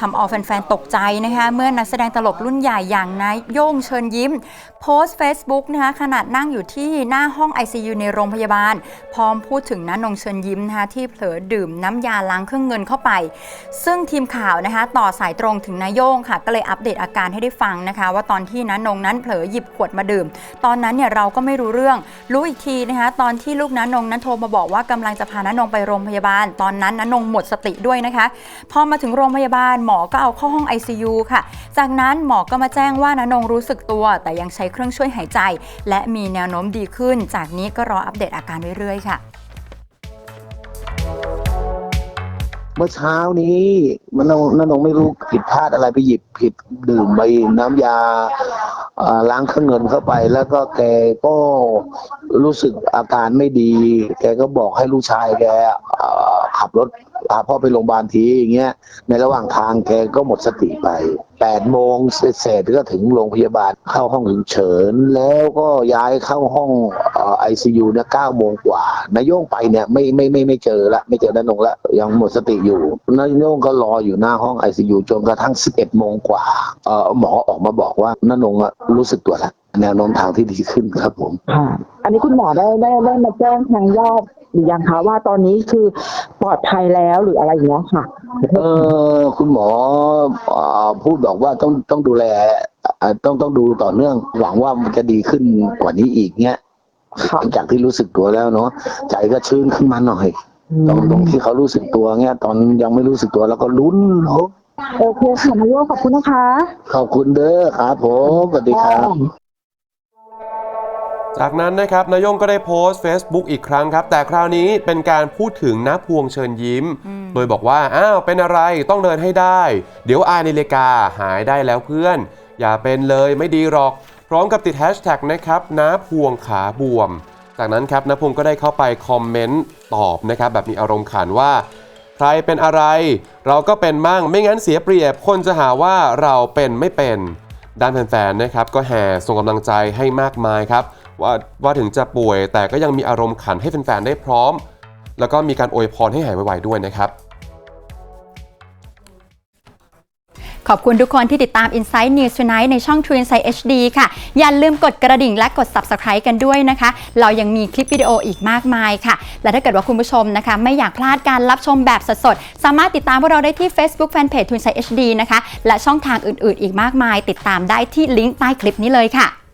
ทำเอาแฟนๆ ตกใจนะคะเมื่อนักแสดงตลกรุ่นใหญ่อย่างนายโย่งเชิญยิ้ม โพสต์ Facebook นะคะขนาดนั่งอยู่ที่หน้าห้อง ICU ในโรงพยาบาล พร้อมพูดถึงน้านงเชิญยิ้มนะคะที่เผลอดื่มน้ำยาล้างเครื่องเงินเข้าไป ซึ่งทีมข่าวนะคะต่อสายตรงถึงนายโย่งค่ะ ก็เลยอัปเดตอาการให้ได้ฟังนะคะ ว่าตอนที่น้านงนั้นเผลอหยิบขวดมาดื่ม ตอนนั้นเนี่ยเราก็ไม่รู้เรื่อง รู้อีกทีนะคะตอนที่ลูกน้านงนั้นโทรมาบอกว่ากำลังจะพาน้านงไปโรงพยาบาล ตอนนั้นน้านงหมดสติด้วยนะคะ พอมาถึงโรงพยาบาลหมอก็เอาเข้าห้อง ICU ค่ะ จากนั้นหมอก็มาแจ้งว่านนงรู้สึกตัว แต่ยังใช้เครื่องช่วยหายใจ และมีแนวโน้มดีขึ้น จากนี้ก็รออัปเดตอาการเรื่อยๆ ค่ะเมื่อเช้านี้มันนงนนงไม่รู้ผิดพลาดอะไรไปหยิบผิดดื่มไปน้ำยาล้างเครื่องเงินเข้าไป แล้วก็แกก็รู้สึกอาการไม่ดี แกก็บอกให้ลูกชายแกขับรถ พาพ่อไปโรงพยาบาลทีอย่างเงี้ยในระหว่างทางแกก็หมดสติไปแปดโมงเศษๆก็ถึงโรงพยาบาลเข้าห้องฉุกเฉิน แล้วก็ย้ายเข้าห้องไอซียูเนี่ยเก้าโมงกว่านายโยงไปเนี่ยไม่ไม่ไม่ไม่เจอละไม่เจอนานงละยังหมดสติอยู่นายโยงก็รออยู่หน้าห้องไอซียูจนกระทั่งสิบเอ็ดโมงกว่าเออหมอออกมาบอกว่านานงอะรู้สึกตัวแล้วแนวโน้มทางที่ดีขึ้นครับผมค่ะอันนี้คุณหมอได้ได้ได้มาแจ้งทางญาติหรือยังคะว่าตอนนี้คือ ลอดภัยแล้วหรืออะไรอย่างเงี้ยค่ะ เออคุณหมอเอ่อพูดบอกว่าต้องต้องดูแลเอ่อต้องต้องดูต่อเนื่อง หวังว่ามันจะดีขึ้นกว่านี้อีกเนี้ยค่ะหลังจากที่รู้สึกตัวแล้วเนาะใจก็ชื้นขึ้นมาหน่อย ตรงตรงที่เขารู้สึกตัวเงี้ย ตอนยังไม่รู้สึกตัวแล้วก็ลุ้นเนาะโอเคค่ะนายโยขอบคุณนะคะ ขอบคุณเด้อครับผมสวัสดีครับ จากนั้นนะครับนายยงก็ได้โพสต์ Facebook อีกครั้งครับ แต่คราวนี้เป็นการพูดถึงน้าพวงเชิญยิ้ม โดยบอกว่า อ้าว เป็นอะไรต้องเดินให้ได้ เดี๋ยวอายในเลกาหายได้แล้วเพื่อน อย่าเป็นเลยไม่ดีหรอก พร้อมกับติดแฮชแท็กนะครับน้าพวงขาบวม จากนั้นครับน้าพวงก็ได้เข้าไปคอมเมนต์ตอบนะครับแบบมีอารมณ์ขันว่า ใครเป็นอะไร เราก็เป็นมั่งไม่งั้นเสียเปรียบคนจะหาว่าเราเป็นไม่เป็น ด้านแฟนๆนะครับก็แห่ส่งกำลังใจให้มากมายครับ ว่าว่าถึงจะป่วย แต่ก็ยังมีอารมณ์ขันให้แฟนๆได้พร้อม แล้วก็มีการอวยพรให้หายไวๆด้วยนะครับขอบคุณทุกคนที่ติดตาม Inside News Tonight ในช่อง True Insight HD ค่ะ อย่าลืมกดกระดิ่งและกด Subscribe กันด้วยนะคะ เรายังมีคลิปวิดีโออีกมากมายค่ะ และถ้าเกิดว่าคุณผู้ชมนะคะ ไม่อยากพลาดการรับชมแบบสดๆ สามารถติดตามพวกเราได้ที่ Facebook Fanpage True Insight HD นะคะ และช่องทางอื่นๆ อีกมากมาย ติดตามได้ที่ลิงก์ใต้คลิปนี้เลยค่ะ